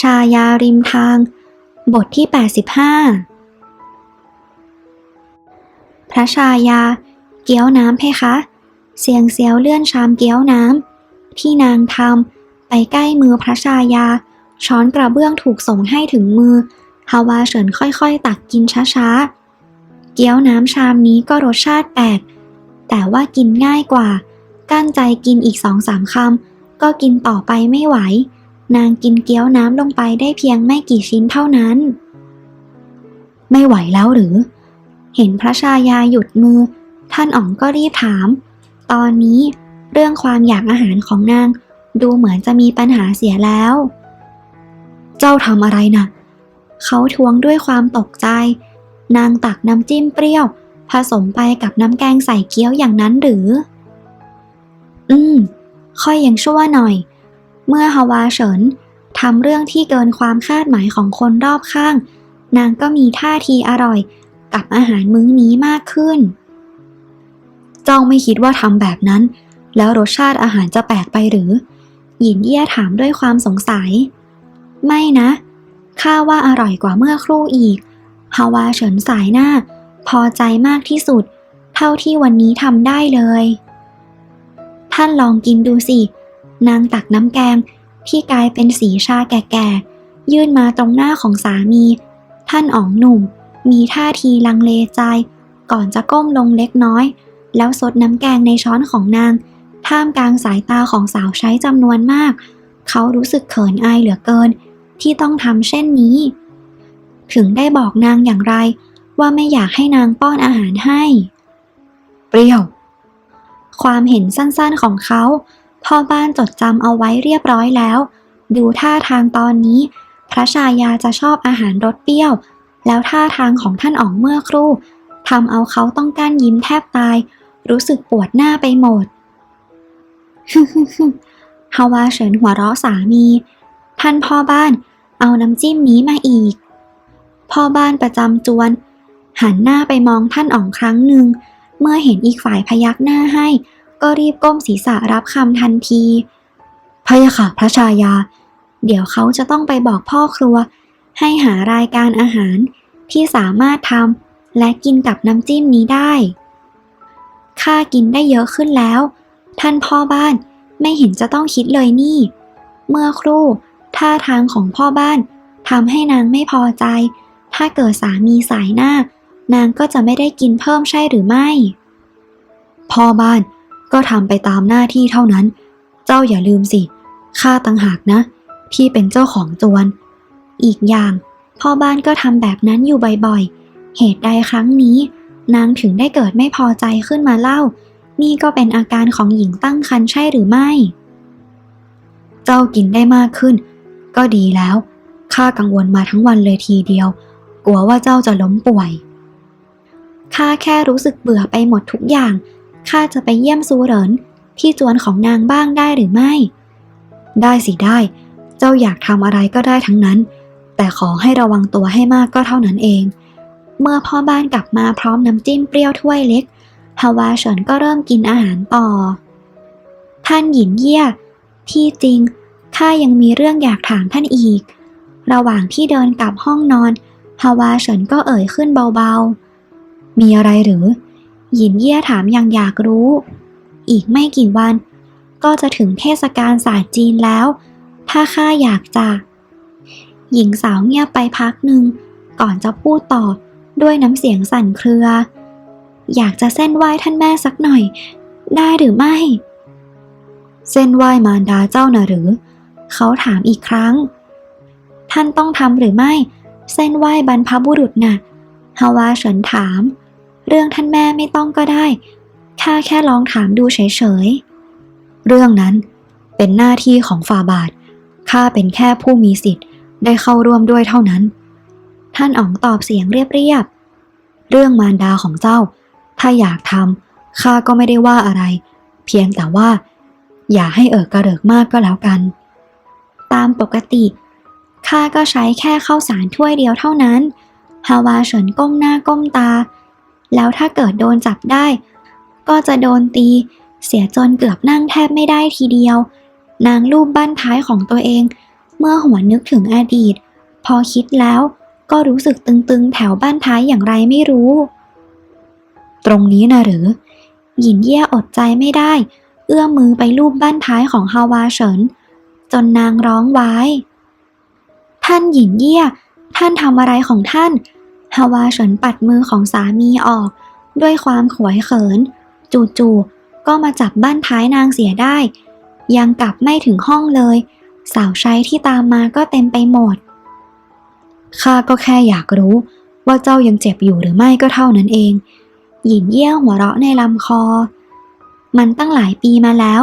ชายาริมทาง บทที่ 85 พระชายา เกี๊ยวน้ำเพคะ เสียงเสียวเลื่อนชามเกี๊ยวน้ำที่นางทำไปใกล้มือพระชายา ช้อนกระเบื้องถูกส่งให้ถึงมือ ฮาวาเฉินค่อยๆ ตักกินช้าๆ เกี๊ยวน้ำชามนี้ก็รสชาติแปลก แต่ว่ากินง่ายกว่า กั้นใจกินอีกสองสามคำก็กินต่อไปไม่ไหว นางกินเกี๊ยวน้ำลงไปได้เพียงไม่กี่ชิ้นเท่านั้น ไม่ไหวแล้วหรือ เห็นพระชายาหยุดมือ ท่านอ๋องก็รีบถาม ตอนนี้เรื่องความอยากอาหารของนางดูเหมือนจะมีปัญหาเสียแล้ว เจ้าทำอะไรนะ่ะ เขาทวงด้วยความตกใจ นางตักน้ำจิ้มเปรี้ยว ผสมไปกับน้ำแกงใส่เกี๊ยวอย่างนั้นหรือ อืม ค่อยยังชั่วหน่อย เมื่อฮาวาเฉินทำเรื่องที่เกินความคาดหมายของคนรอบข้าง นางก็มีท่าทีอร่อยกับอาหารมื้อนี้มากขึ้น เจ้าไม่คิดว่าทำแบบนั้น แล้วรสชาติอาหารจะแปลกไปหรือ หยินเยี่ยถามด้วยความสงสัย ไม่นะข้าว่าอร่อยกว่าเมื่อครู่อีกฮาวาเฉินสายหน้า พอใจมากที่สุด เท่าที่วันนี้ทำได้เลย ท่านลองกินดูสิ นางตักน้ำแกงที่กลายเป็นสีชาแก่ๆ ยื่นมาตรงหน้าของสามี ท่านอ๋องหนุ่ม มีท่าทีลังเลใจ ก่อนจะก้มลงเล็กน้อย แล้วซดน้ำแกงในช้อนของนาง ท่ามกลางสายตาของสาวใช้จำนวนมาก เขารู้สึกเขินอายเหลือเกิน ที่ต้องทำเช่นนี้ ถึงได้บอกนางอย่างไร ว่าไม่อยากให้นางป้อนอาหารให้ เปรี้ยว ความเห็นสั้นๆของเขา พ่อบ้านจดจำเอาไว้เรียบร้อยแล้ว ดูท่าทางตอนนี้ พระชายาจะชอบอาหารรสเปรี้ยว แล้วท่าทางของท่านอ๋องเมื่อครู่ทำเอาเขาต้องการยิ้มแทบตาย รู้สึกปวดหน้าไปหมดฮึฮึฮึฮาวาเฉินหัวเราะสามี ท่านพ่อบ้าน เอาน้ำจิ้มนี้มาอีก พ่อบ้านประจำจวน หันหน้าไปมองท่านอ๋องครั้งหนึ่ง เมื่อเห็นอีกฝ่ายพยักหน้าให้ ก็รีบก้มศีรษะรับคำทันทีพะยะค่ะพระชายา เดี๋ยวเขาจะต้องไปบอกพ่อครัว ให้หารายการอาหารที่สามารถทำและกินกับน้ำจิ้มนี้ได้ข้ากินได้เยอะขึ้นแล้ว ท่านพ่อบ้านไม่เห็นจะต้องคิดเลยนี่ เมื่อครู่ท่าทางของพ่อบ้านทำให้นางไม่พอใจ ถ้าเกิดสามีสายหน้า นางก็จะไม่ได้กินเพิ่มใช่หรือไม่ พ่อบ้าน ก็ทำไปตามหน้าที่เท่านั้น เจ้าอย่าลืมสิข้าตังหากนะ ที่เป็นเจ้าของจวน อีกอย่าง พ่อบ้านก็ทำแบบนั้นอยู่บ่อยๆ เหตุใดครั้งนี้ นางถึงได้เกิดไม่พอใจขึ้นมาเล่า นี่ก็เป็นอาการของหญิงตั้งครรภ์ใช่หรือไม่ เจ้ากินได้มากขึ้น ก็ดีแล้วข้ากังวลมาทั้งวันเลยทีเดียว กลัวว่าเจ้าจะล้มป่วยข้าแค่รู้สึกเบื่อไปหมดทุกอย่าง ข้าจะไปเยี่ยมซูเหรินที่จวนของนางบ้างได้หรือไม่ ได้สิได้ เจ้าอยากทำอะไรก็ได้ทั้งนั้น แต่ขอให้ระวังตัวให้มากก็เท่านั้นเอง เมื่อพ่อบ้านกลับมาพร้อมน้ำจิ้มเปรี้ยวถ้วยเล็กฮาวาเฉินก็เริ่มกินอาหารต่อ ท่านหยินเยี่ย ที่จริงข้ายังมีเรื่องอยากถามท่านอีก ระหว่างที่เดินกลับห้องนอนฮาวาเฉินก็เอ่ยขึ้นเบาๆ มีอะไรหรือ หยินเยี่ยถามอย่างอยากรู้ อีกไม่กี่วัน ก็จะถึงเทศกาลศาสตร์จีนแล้ว ถ้าข้าอยากจะ หญิงสาวเงียบไปพักหนึ่ง ก่อนจะพูดต่อด้วยน้ำเสียงสั่นเครือ อยากจะเส้นไหว้ท่านแม่สักหน่อย ได้หรือไม่ เส้นไหว้มารดาเจ้าน่ะหรือ เขาถามอีกครั้ง ท่านต้องทำหรือไม่ เส้นไหว้บรรพบุรุษน่ะฮาวาเฉินถาม เรื่องท่านแม่ไม่ต้องก็ได้ ข้าแค่ลองถามดูเฉยๆ เรื่องนั้นเป็นหน้าที่ของฟาบาท ข้าเป็นแค่ผู้มีสิทธิ์ได้เข้าร่วมด้วยเท่านั้น ท่านอ๋องตอบเสียงเรียบๆ เรื่องมารดาของเจ้า ถ้าอยากทำข้าก็ไม่ได้ว่าอะไร เพียงแต่ว่า อย่าให้เอิกกระเริกมากก็แล้วกัน ตามปกติข้าก็ใช้แค่ข้าวสารถ้วยเดียวเท่านั้น ฮาวาเฉินก้มหน้าก้มตา แล้วถ้าเกิดโดนจับได้ ก็จะโดนตี เสียจนเกือบนั่งแทบไม่ได้ทีเดียว นางลูบบ้านท้ายของตัวเอง เมื่อหัวนึกถึงอดีต พอคิดแล้วก็รู้สึกตึงๆ แถวบ้านท้ายอย่างไรไม่รู้ ตรงนี้นะหรือ หยินเย่อดใจไม่ได้ เอื้อมมือไปลูบบ้านท้ายของฮาวาเฉิน จนนางร้องไว้ ท่านหยินเย่ท่านทำอะไรของท่าน ฮาวาเฉินปัดมือของสามีออก ด้วยความขวยเขิน จู่ๆก็มาจับบ้านท้ายนางเสียได้ ยังกลับไม่ถึงห้องเลย สาวใช้ที่ตามมาก็เต็มไปหมดข้าก็แค่อยากรู้ว่าเจ้ายังเจ็บอยู่หรือไม่ก็เท่านั้นเองหยินเยี่ยวหัวเราะในลำคอ มันตั้งหลายปีมาแล้ว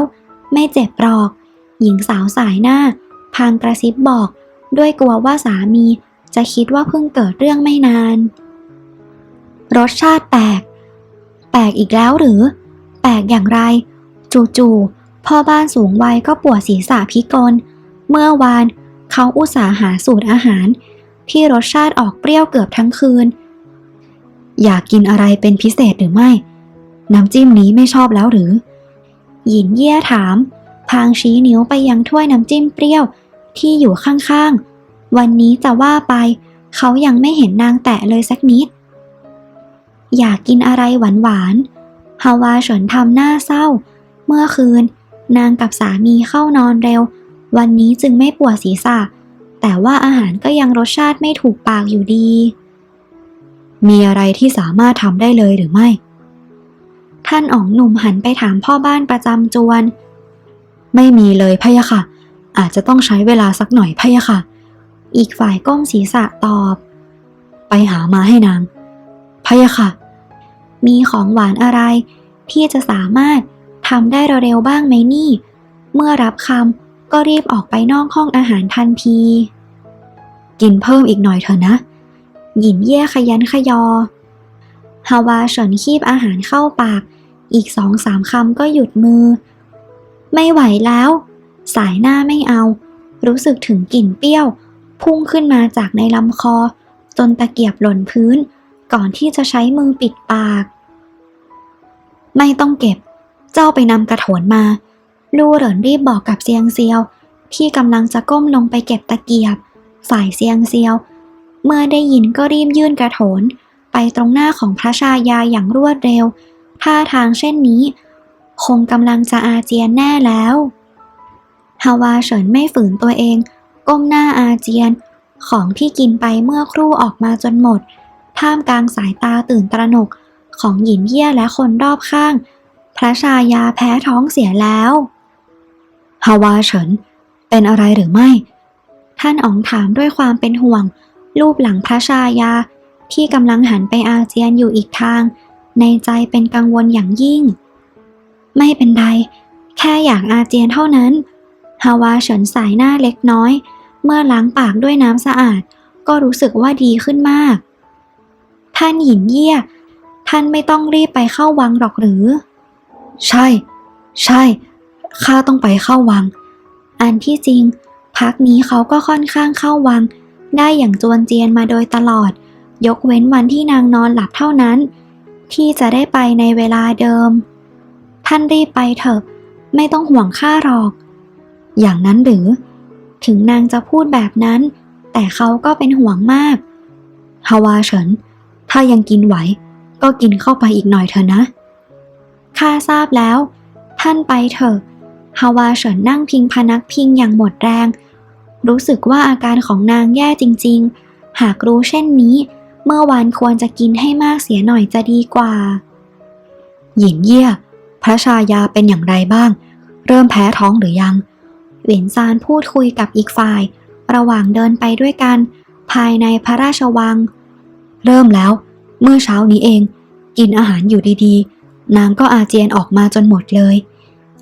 ไม่เจ็บหรอก หญิงสาวสายหน้า พางกระซิบบอก ด้วยกลัวว่าสามี จะคิดว่าเพิ่งเกิดเรื่องไม่นาน รสชาติแปลก แปลกอีกแล้วหรือ แปลกอย่างไร จู่ๆพ่อบ้านสูงวัยก็ปวดศีรษะพิกล เมื่อวานเขาอุตส่าห์หาสูตรอาหาร ที่รสชาติออกเปรี้ยวเกือบทั้งคืน อยากกินอะไรเป็นพิเศษหรือไม่ น้ำจิ้มนี้ไม่ชอบแล้วหรือ หยินเย่ถาม พางชี้นิ้วไปยังถ้วยน้ำจิ้มเปรี้ยวที่อยู่ข้างๆ วันนี้จะว่าไป เขายังไม่เห็นนางแตะเลยสักนิด อยากกินอะไรหวานๆฮาวาเฉินทำหน้าเศร้า เมื่อคืน นางกับสามีเข้านอนเร็ว วันนี้จึงไม่ปวดศีรษะ แต่ว่าอาหารก็ยังรสชาติไม่ถูกปากอยู่ดี มีอะไรที่สามารถทำได้เลยหรือไม่ ท่านอ๋องหนุ่มหันไปถามพ่อบ้านประจำจวน ไม่มีเลยพะยะค่ะ อาจจะต้องใช้เวลาสักหน่อยพะยะค่ะ อีกฝ่ายก้มศีรษะตอบ ไปหามาให้นางพะยะค่ะ มีของหวานอะไร ที่จะสามารถทำได้เร็วๆบ้างไหมนี่ เมื่อรับคำก็รีบออกไปนอกห้องอาหารทันที กินเพิ่มอีกหน่อยเถอะนะ หยินเย่ขยันขยอ ฮาวาเฉินคีบอาหารเข้าปาก อีกสองสามคำก็หยุดมือ ไม่ไหวแล้ว สายหน้าไม่เอา รู้สึกถึงกลิ่นเปรี้ยว พุ่งขึ้นมาจากในลำคอ จนตะเกียบหล่นพื้น ก่อนที่จะใช้มือปิดปาก ไม่ต้องเก็บ เจ้าไปนำกระโถนมา ลู่เหรินรีบบอกกับเซียงเซียว ที่กำลังจะก้มลงไปเก็บตะเกียบ ฝ่ายเซียงเซียว เมื่อได้ยินก็รีบยื่นกระโถน ไปตรงหน้าของพระชายาอย่างรวดเร็ว ท่าทางเช่นนี้ คงกำลังจะอาเจียนแน่แล้วฮาวาเฉินไม่ฝืนตัวเอง ก้มหน้าอาเจียน ของที่กินไปเมื่อครู่ออกมาจนหมด ท่ามกลางสายตาตื่นตระหนกของหยินเยี่ยและคนรอบข้าง พระชายาแพ้ท้องเสียแล้วฮาวาเฉิน เป็นอะไรหรือไม่ ท่านอ๋องถามด้วยความเป็นห่วง รูปหลังพระชายาที่กำลังหันไปอาเจียนอยู่อีกทาง ในใจเป็นกังวลอย่างยิ่ง ไม่เป็นไร แค่อยากอาเจียนเท่านั้น ฮาวาเฉินสายหน้าเล็กน้อย เมื่อล้างปากด้วยน้ำสะอาด ก็รู้สึกว่าดีขึ้นมาก ท่านหยินเยี่ย ท่านไม่ต้องรีบไปเข้าวังหรอกหรือ ใช่ ใช่ ข้าต้องไปเข้าวัง อันที่จริง พักนี้เขาก็ค่อนข้างเข้าวัง ได้อย่างจวนเจียนมาโดยตลอด ยกเว้นวันที่นางนอนหลับเท่านั้น ที่จะได้ไปในเวลาเดิม ท่านรีบไปเถอะ ไม่ต้องห่วงข้าหรอก อย่างนั้นหรือ ถึงนางจะพูดแบบนั้น แต่เขาก็เป็นห่วงมากฮาวาเฉิน ถ้ายังกินไหว ก็กินเข้าไปอีกหน่อยเถอะนะ ข้าทราบแล้ว ท่านไปเถอะฮาวาเฉินนั่งพิงพนักพิงอย่างหมดแรง รู้สึกว่าอาการของนางแย่จริง ๆ หากรู้เช่นนี้ เมื่อวานควรจะกินให้มากเสียหน่อยจะดีกว่า หญิงเยี่ยพระชายาเป็นอย่างไรบ้าง เริ่มแพ้ท้องหรือยัง หวียนซานพูดคุยกับอีกฝ่าย ระหว่างเดินไปด้วยกัน ภายในพระราชวัง เริ่มแล้ว เมื่อเช้านี้เอง กินอาหารอยู่ดีๆ นางก็อาเจียนออกมาจนหมดเลย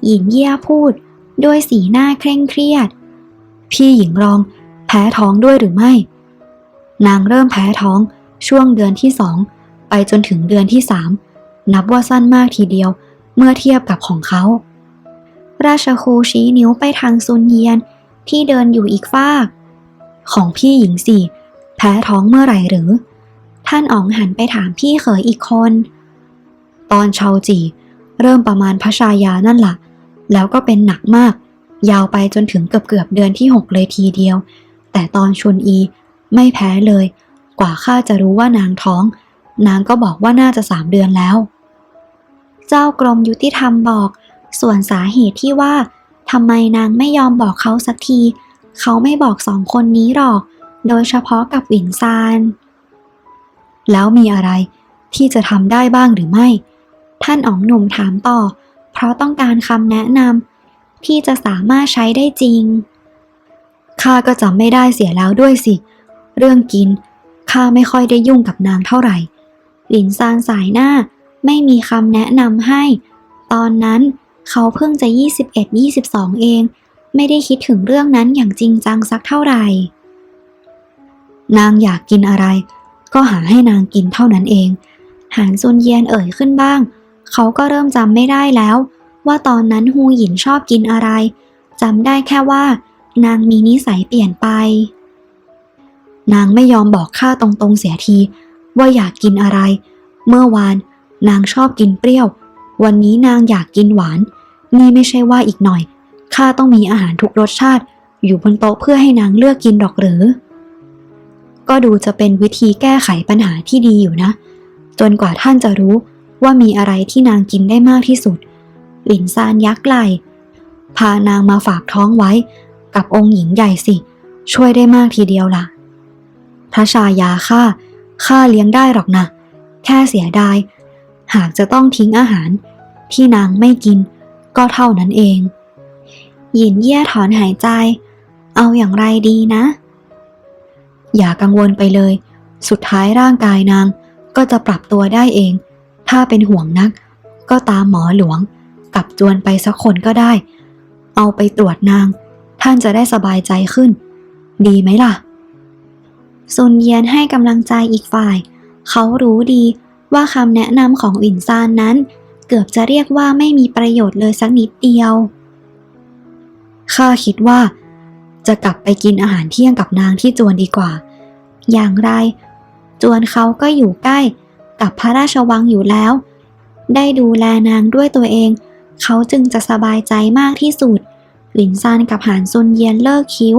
หญิงเยี่ยพูดด้วยสีหน้าเคร่งเครียด พี่หญิงรอง แพ้ท้องด้วยหรือไม่ นางเริ่มแพ้ท้องช่วงเดือนที่สองไปจนถึงเดือนที่สามนับว่าสั้นมากทีเดียวเมื่อเทียบกับของเขา ราชครูชี้นิ้วไปทางซุนเยียน ที่เดินอยู่อีกฟาก ของพี่หญิงสี่ แพ้ท้องเมื่อไหร่หรือ ท่านอ๋องหันไปถามพี่เขยอีกคน ตอนชาวจี เริ่มประมาณพระชายานั่นละ่ะ แล้วก็เป็นหนักมาก ยาวไปจนถึงเกือบเกือบเดือนที่6เลยทีเดียว แต่ตอนชุนอี ไม่แพ้เลย กว่าข้าจะรู้ว่านางท้อง นางก็บอกว่าน่าจะสามเดือนแล้ว เจ้ากรมยุติธรรมบอก ส่วนสาเหตุที่ว่าทำไมนางไม่ยอมบอกเขาสักที เขาไม่บอกสองคนนี้หรอก โดยเฉพาะกับหวินซาน แล้วมีอะไรที่จะทำได้บ้างหรือไม่ ท่านอ๋องหนุ่มถามต่อ เพราะต้องการคำแนะนำที่จะสามารถใช้ได้จริง ข้าก็จำไม่ได้เสียแล้วด้วยสิ เรื่องกิน ข้าไม่ค่อยได้ยุ่งกับนางเท่าไหร่ หลินซานสายหน้าไม่มีคำแนะนำให้ ตอนนั้น เขาเพิ่งจะ 21-22 เอง ไม่ได้คิดถึงเรื่องนั้นอย่างจริงจังสักเท่าไหร่ นางอยากกินอะไร ก็หาให้นางกินเท่านั้นเอง หานซุนเยียนเอ่ยขึ้นบ้าง เขาก็เริ่มจำไม่ได้แล้ว ว่าตอนนั้นฮูหยินชอบกินอะไรจำได้แค่ว่า นางมีนิสัยเปลี่ยนไป นางไม่ยอมบอกข้าตรงๆเสียที ว่าอยากกินอะไร เมื่อวาน นางชอบกินเปรี้ยว วันนี้นางอยากกินหวาน นี่ไม่ใช่ว่าอีกหน่อย ข้าต้องมีอาหารทุกรสชาติ อยู่บนโต๊ะเพื่อให้นางเลือกกินดอกหรือ ก็ดูจะเป็นวิธีแก้ไขปัญหาที่ดีอยู่นะ จนกว่าท่านจะรู้ว่ามีอะไรที่นางกินได้มากที่สุด หลินซานยักไหลพานางมาฝากท้องไว้ กับองค์หญิงใหญ่สิ ช่วยได้มากทีเดียวล่ะ พระชายาข้าข้าเลี้ยงได้หรอกนะ แค่เสียดาย หากจะต้องทิ้งอาหาร ที่นางไม่กิน ก็เท่านั้นเอง หยินเย่ถอนหายใจ เอาอย่างไรดีนะ อย่ากังวลไปเลย สุดท้ายร่างกายนางก็จะปรับตัวได้เอง ถ้าเป็นห่วงนัก ก็ตามหมอหลวงกับจวนไปสักคนก็ได้ เอาไปตรวจนาง ท่านจะได้สบายใจขึ้น ดีไหมล่ะซุนเยียนให้กำลังใจอีกฝ่าย เขารู้ดีว่าคำแนะนำของอินซานนั้น เกือบจะเรียกว่าไม่มีประโยชน์เลยสักนิดเดียว ข้าคิดว่า จะกลับไปกินอาหารเที่ยงกับนางที่จวนดีกว่า อย่างไร จวนเขาก็อยู่ใกล้กับพระราชวังอยู่แล้ว ได้ดูแลนางด้วยตัวเอง เขาจึงจะสบายใจมากที่สุด หลินซานกับหานซุนเยียนเลิกคิ้ว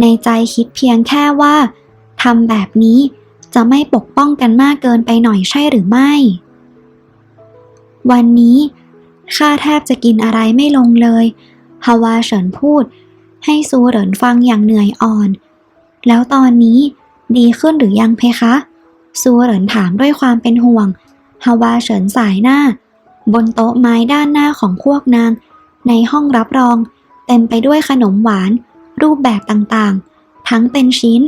ในใจคิดเพียงแค่ว่าทำแบบนี้จะไม่ปกป้องกันมากเกินไปหน่อยใช่หรือไม่ วันนี้ข้าแทบจะกินอะไรไม่ลงเลยฮาวาเฉินพูด ให้ซูเหรินฟังอย่างเหนื่อยอ่อน แล้วตอนนี้ดีขึ้นหรือยังเพคะ ซูเหรินถามด้วยความเป็นห่วงฮาวาเฉินสายหน้า บนโต๊ะไม้ด้านหน้าของพวกนาง ในห้องรับรอง เต็มไปด้วยขนมหวาน รูปแบบต่างๆ ทั้งเป็นชิ้น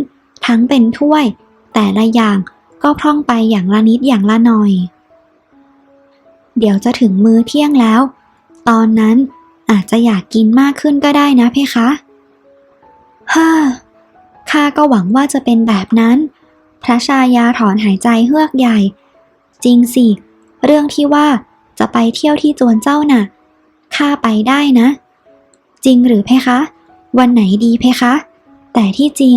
ทั้งเป็นถ้วย แต่ละอย่างก็พร่องไปอย่างละนิดอย่างละหน่อย เดี๋ยวจะถึงมื้อเที่ยงแล้ว ตอนนั้นอาจจะอยากกินมากขึ้นก็ได้นะเพคะฮ่าข้าก็หวังว่าจะเป็นแบบนั้น พระชายาถอนหายใจเฮือกใหญ่ จริงสิ เรื่องที่ว่าจะไปเที่ยวที่จวนเจ้าน่ะ ข้าไปได้นะ จริงหรือเพคะ วันไหนดีเพคะ แต่ที่จริง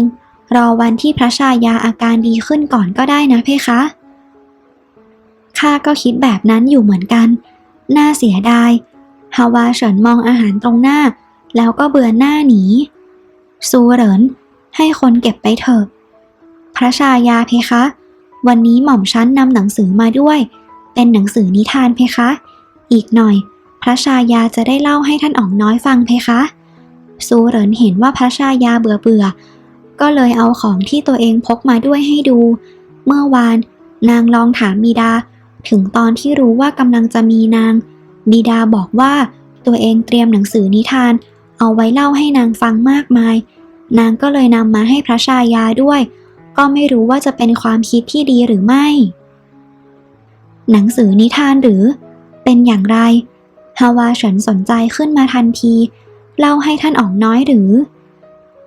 รอวันที่พระชายาอาการดีขึ้นก่อนก็ได้นะเพคะ ข้าก็คิดแบบนั้นอยู่เหมือนกัน น่าเสียดาย ฮาวาเฉินมองอาหารตรงหน้า แล้วก็เบือนหน้าหนี ซูเหรินให้คนเก็บไปเถอะ พระชายาเพคะ วันนี้หม่อมชั้นนำหนังสือมาด้วย เป็นหนังสือนิทานเพคะ อีกหน่อย พระชายาจะได้เล่าให้ท่านอ๋องน้อยฟังเพคะ ซูเหรินเห็นว่าพระชายาเบื่อเบื่อ ก็เลยเอาของที่ตัวเองพกมาด้วยให้ดู เมื่อวานนางลองถามบิดา ถึงตอนที่รู้ว่ากำลังจะมีนาง บิดาบอกว่าตัวเองเตรียมหนังสือนิทาน เอาไว้เล่าให้นางฟังมากมาย นางก็เลยนำมาให้พระชายาด้วย ก็ไม่รู้ว่าจะเป็นความคิดที่ดีหรือไม่ หนังสือนิทานหรือ เป็นอย่างไรฮาวาเฉินสนใจขึ้นมาทันที เล่าให้ท่านอ๋องน้อยหรือ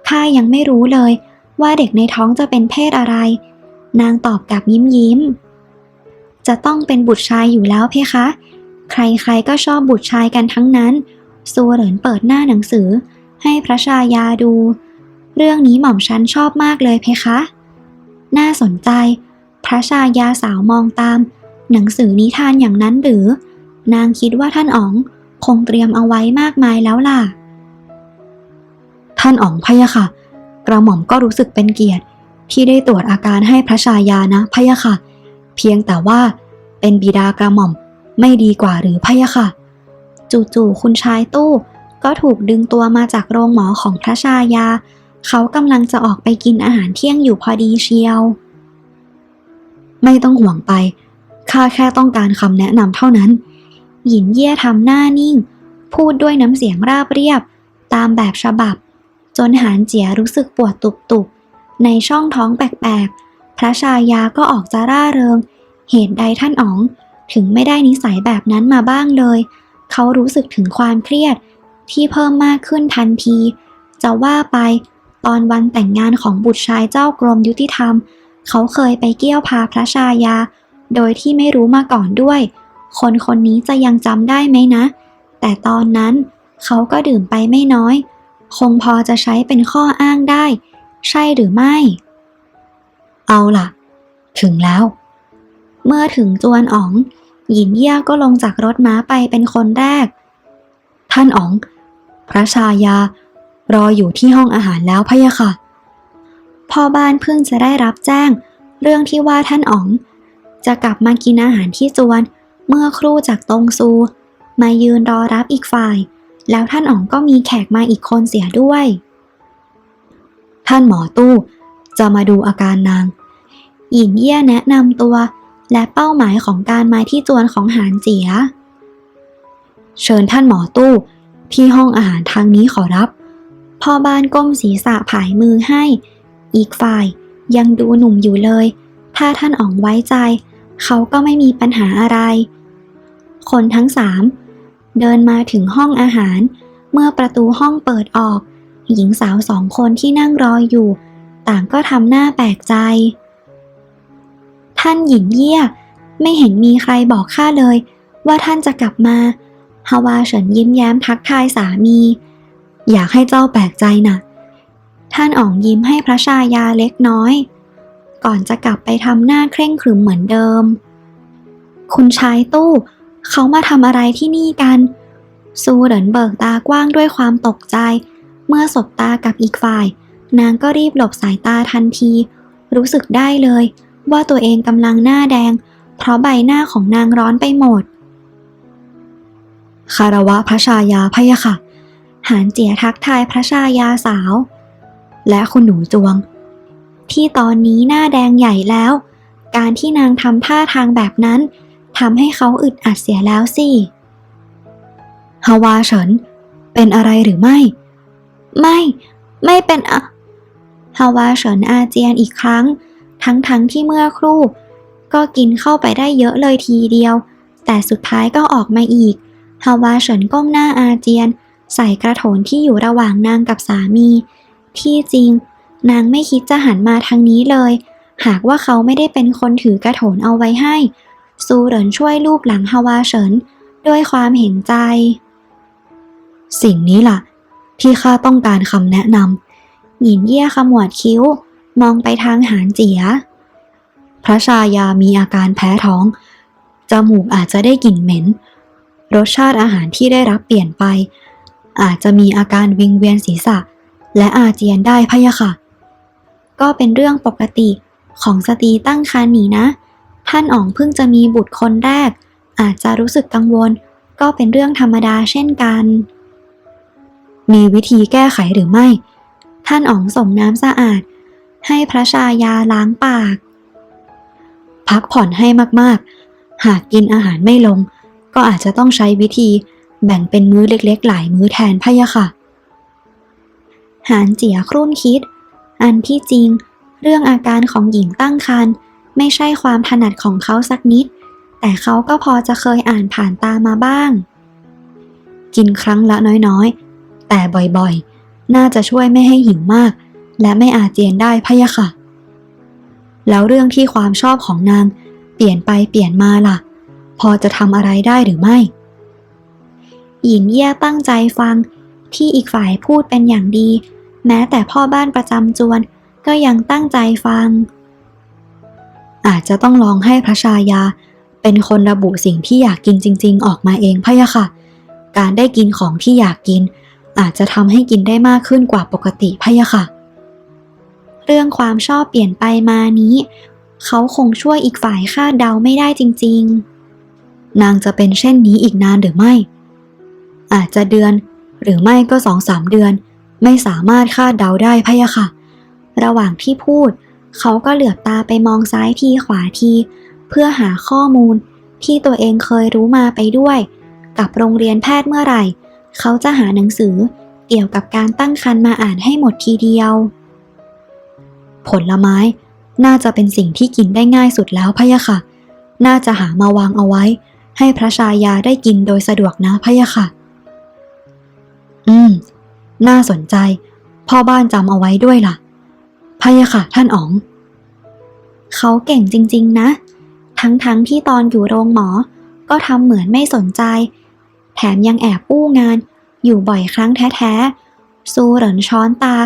ข้ายังไม่รู้เลยว่าเด็กในท้องจะเป็นเพศอะไร นางตอบกับยิ้มยิ้ม จะต้องเป็นบุตรชายอยู่แล้วเพคะ ใครๆก็ชอบบุตรชายกันทั้งนั้นซูเหรินเปิดหน้าหนังสือ ให้พระชายาดู เรื่องนี้หม่อมฉันชอบมากเลยเพคะ น่าสนใจ พระชายาสาวมองตาม หนังสือนิทานอย่างนั้นหรือ นางคิดว่าท่านอ๋องคงเตรียมเอาไว้มากมายแล้วล่ะ ท่านอ๋องพะยะค่ะ กระหม่อมก็รู้สึกเป็นเกียรติ ที่ได้ตรวจอาการให้พระชายานะพะยะค่ะ เพียงแต่ว่าเป็นบิดากระหม่อมไม่ดีกว่าหรือพะยะค่ะ จู่ๆคุณชายตู้ก็ถูกดึงตัวมาจากโรงหมอของพระชายา เขากำลังจะออกไปกินอาหารเที่ยงอยู่พอดีเชียว ไม่ต้องห่วงไป ข้าแค่ต้องการคำแนะนำเท่านั้นหยินเย่ทำหน้านิ่ง พูดด้วยน้ำเสียงราบเรียบ ตามแบบฉบับ จนหานเจียรู้สึกปวดตุบๆ ในช่องท้องแปลกๆ ระชายาก็ออกจะร่าเริง เหตุใดท่านอ๋อง ถึงไม่ได้นิสัยแบบนั้นมาบ้างเลย เขารู้สึกถึงความเครียดที่เพิ่มมากขึ้นทันที จะว่าไปตอนวันแต่งงานของบุตรชายเจ้ากรมยุติธรรม เขาเคยไปเกี่ยวพาพระชายา โดยที่ไม่รู้มาก่อนด้วย คนคนนี้จะยังจำได้ไหมนะ แต่ตอนนั้นเขาก็ดื่มไปไม่น้อย คงพอจะใช้เป็นข้ออ้างได้ ใช่หรือไม่ เอาล่ะ ถึงแล้ว เมื่อถึงจวนอ๋อง หยินเย่ยก็ลงจากรถม้าไปเป็นคนแรก ท่านอ๋อง พระชายา รออยู่ที่ห้องอาหารแล้วพะยะค่ะ พ่อบ้านเพิ่งจะได้รับแจ้ง เรื่องที่ว่าท่านอ๋อง จะกลับมากินอาหารที่จวน เมื่อครู่จากตงซู มายืนรอรับอีกฝ่าย แล้วท่านอ๋องก็มีแขกมาอีกคนเสียด้วย ท่านหมอตู้ จะมาดูอาการนางหยินเย่ยแนะนำตัว และเป้าหมายของการมาที่จวนของหานเจีย เชิญท่านหมอตู้ที่ห้องอาหารทางนี้ขอรับ พ่อบ้านก้มศีรษะผายมือให้ อีกฝ่ายยังดูหนุ่มอยู่เลย ถ้าท่านอ๋องไว้ใจ เขาก็ไม่มีปัญหาอะไร คนทั้งสามเดินมาถึงห้องอาหาร เมื่อประตูห้องเปิดออก หญิงสาวสองคนที่นั่งรออยู่ ต่างก็ทำหน้าแปลกใจ ท่านหญิงเยี่ย ไม่เห็นมีใครบอกข้าเลย ว่าท่านจะกลับมาฮาวาเฉินยิ้มแย้มทักทายสามี อยากให้เจ้าแปลกใจนะท่านอ๋องยิ้มให้พระชายาเล็กน้อย ก่อนจะกลับไปทำหน้าเคร่งขรึมเหมือนเดิม คุณชายตู้ เขามาทำอะไรที่นี่กัน ซูเหรินเบิกตากว้างด้วยความตกใจ เมื่อสบตากับอีกฝ่าย นางก็รีบหลบสายตาทันที รู้สึกได้เลย ว่าตัวเองกำลังหน้าแดง เพราะใบหน้าของนางร้อนไปหมด คารวะพระชายาพะยะค่ะ หานเจียทักทายพระชายาสาว และคุณหนูจวง ที่ตอนนี้หน้าแดงใหญ่แล้ว การที่นางทำท่าทางแบบนั้นทำให้เขาอึดอัดเสียแล้วสิฮาวาเฉินเป็นอะไรหรือไม่ ไม่ ไม่เป็นอะ ฮาวาเฉินอาเจียนอีกครั้ง ทั้งๆทที่เมื่อครู่ ก็กินเข้าไปได้เยอะเลยทีเดียว แต่สุดท้ายก็ออกมาอีกฮาวาเฉินก้มหน้าอาเจียน ใส่กระโถนที่อยู่ระหว่างนางกับสามี ที่จริง นางไม่คิดจะหันมาทางนี้เลย หากว่าเขาไม่ได้เป็นคนถือกระโถนเอาไว้ให้ ซูเหรินช่วยลูบหลังฮาวาเฉินด้วยความเห็นใจ สิ่งนี้ล่ะ ที่ข้าต้องการคำแนะนำ หยินเย่ยขมวดคิ้ว มองไปทางหานเจีย พระชายามีอาการแพ้ท้อง จมูกอาจจะได้กลิ่นเหม็น รสชาติอาหารที่ได้รับเปลี่ยนไป อาจจะมีอาการวิงเวียนศีรษะ และอาเจียนได้พะยะค่ะ ก็เป็นเรื่องปกติของสตรีตั้งครรภ์นี่นะ ท่านอ๋องเพิ่งจะมีบุตรคนแรก อาจจะรู้สึกกังวล ก็เป็นเรื่องธรรมดาเช่นกัน มีวิธีแก้ไขหรือไม่ ท่านอ๋องส่งน้ำสะอาด ให้พระชายาล้างปาก พักผ่อนให้มากๆ หากกินอาหารไม่ลง ก็อาจจะต้องใช้วิธีแบ่งเป็นมื้อเล็กๆ หลายมื้อแทนพะยะค่ะ หานเจียครุ่นคิด อันที่จริง เรื่องอาการของหญิงตั้งครรภ์ไม่ใช่ความถนัดของเขาสักนิด แต่เขาก็พอจะเคยอ่านผ่านตามาบ้าง กินครั้งละน้อยๆ แต่บ่อยๆ น่าจะช่วยไม่ให้หิวมาก และไม่อาเจียนได้พะยะค่ะ แล้วเรื่องที่ความชอบของนางเปลี่ยนไปเปลี่ยนมาล่ะ พอจะทำอะไรได้หรือไม่ หญิงเย่ยตั้งใจฟังที่อีกฝ่ายพูดเป็นอย่างดี แม้แต่พ่อบ้านประจำจวนก็ยังตั้งใจฟัง อาจจะต้องลองให้พระชายาเป็นคนระบุสิ่งที่อยากกินจริง ๆ ออกมาเองพะยะค่ะ การได้กินของที่อยากกิน อาจจะทำให้กินได้มากขึ้นกว่าปกติพะยะค่ะ เรื่องความชอบเปลี่ยนไปมานี้ เขาคงช่วยอีกฝ่ายคาดเดาไม่ได้จริงนางจะเป็นเช่นนี้อีกนานหรือไม่ อาจจะเดือนหรือไม่ก็สองสามเดือน ไม่สามารถคาดเดาได้พะยะค่ะ ระหว่างที่พูด เขาก็เหลือบตาไปมองซ้ายทีขวาที เพื่อหาข้อมูลที่ตัวเองเคยรู้มาไปด้วย กับโรงเรียนแพทย์เมื่อไหร่ เขาจะหาหนังสือเกี่ยวกับการตั้งครรภ์มาอ่านให้หมดทีเดียว ผลไม้น่าจะเป็นสิ่งที่กินได้ง่ายสุดแล้วพะยะค่ะ น่าจะหามาวางเอาไว้ ให้พระชายาได้กินโดยสะดวกนะพะยะค่ะ อืม น่าสนใจ พ่อบ้านจำเอาไว้ด้วยล่ะพะยะค่ะ ท่านอ๋อง เขาเก่งจริง ๆ นะ ทั้งๆทที่ตอนอยู่โรงหมอ ก็ทำเหมือนไม่สนใจ แถมยังแอบอู้งาน อยู่บ่อยครั้งแท้ๆ ซูเหรินช้อนตา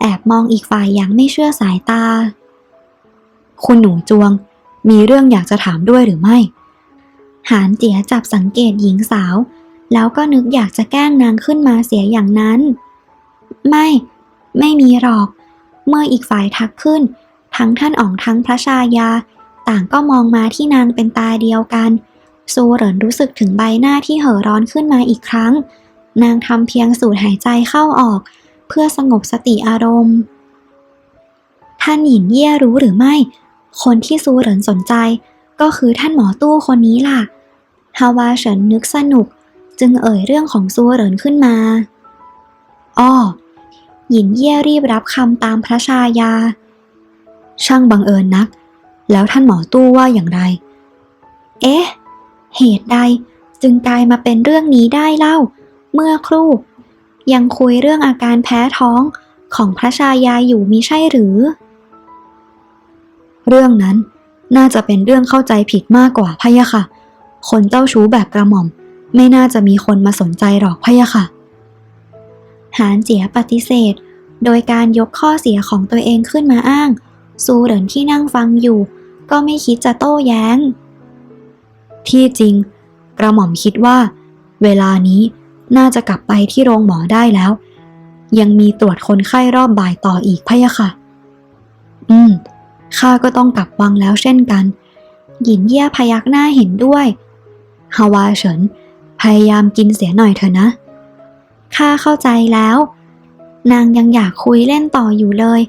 แอบมองอีกฝ่ายอย่างไม่เชื่อสายตา คุณหนูจวง มีเรื่องอยากจะถามด้วยหรือไม่ หานเจียจับสังเกตหญิงสาว แล้วก็นึกอยากจะแกล้งนางขึ้นมาเสียอย่างนั้น ไม่ ไม่มีหรอก เมื่ออีกฝ่ายทักขึ้น ทั้งท่านอ๋องทั้งพระชายา ต่างก็มองมาที่นางเป็นตาเดียวกัน ซูเหรินรู้สึกถึงใบหน้าที่เห่อร้อนขึ้นมาอีกครั้ง นางทำเพียงสูดหายใจเข้าออก เพื่อสงบสติอารมณ์ ท่านหยินเย่รู้หรือไม่ คนที่ซูเหรินสนใจ ก็คือท่านหมอตู้คนนี้ล่ะ ฮาวาเฉินนึกสนุกจึงเอ่ยเรื่องของซูเหรินขึ้นมาอ้อหยินเย่รีบรับคำตามพระชายา ช่างบังเอิญนัก แล้วท่านหมอตู้ว่าอย่างไร เอ๊ะ เหตุใดจึงกลายมาเป็นเรื่องนี้ได้เล่า เมื่อครู่ ยังคุยเรื่องอาการแพ้ท้องของพระชายาอยู่มิใช่หรือ เรื่องนั้นน่าจะเป็นเรื่องเข้าใจผิดมากกว่าพะยะค่ะ คนเจ้าชู้แบบกระหม่อม ไม่น่าจะมีคนมาสนใจหรอกพะยะค่ะ หานเจียปฏิเสธ โดยการยกข้อเสียของตัวเองขึ้นมาอ้าง ซูเหรินที่นั่งฟังอยู่ ก็ไม่คิดจะโต้แย้ง ที่จริง กระหม่อมคิดว่า เวลานี้น่าจะกลับไปที่โรงหมอได้แล้ว ยังมีตรวจคนไข้รอบบ่ายต่ออีกพะยะค่ะ อืม ข้าก็ต้องกลับวังแล้วเช่นกัน หยินเย่พยักหน้าเห็นด้วย ฮาวาเฉิน พยายามกินเสียหน่อยเถอะนะ ข้าเข้าใจแล้ว นางยังอยากคุยเล่นต่ออยู่เลย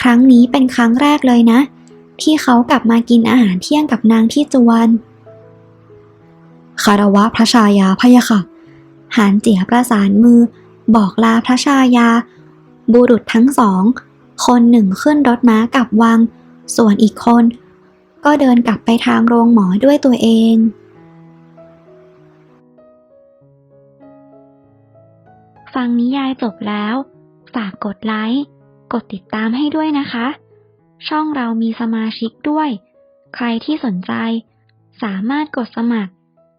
ครั้งนี้เป็นครั้งแรกเลยนะ ที่เขากลับมากินอาหารเที่ยงกับนางที่จวน คารวะพระชายาพะยะค่ะ หานเจียประสานมือ บอกลาพระชายา บุรุษทั้งสอง คนหนึ่งขึ้นรถม้ากลับวัง ส่วนอีกคน ก็เดินกลับไปทางโรงหมอด้วยตัวเองฟังนิยายจบแล้ว ฝากกดไลค์ กดติดตามให้ด้วยนะคะ ช่องเรามีสมาชิกด้วย ใครที่สนใจ สามารถกดสมัคร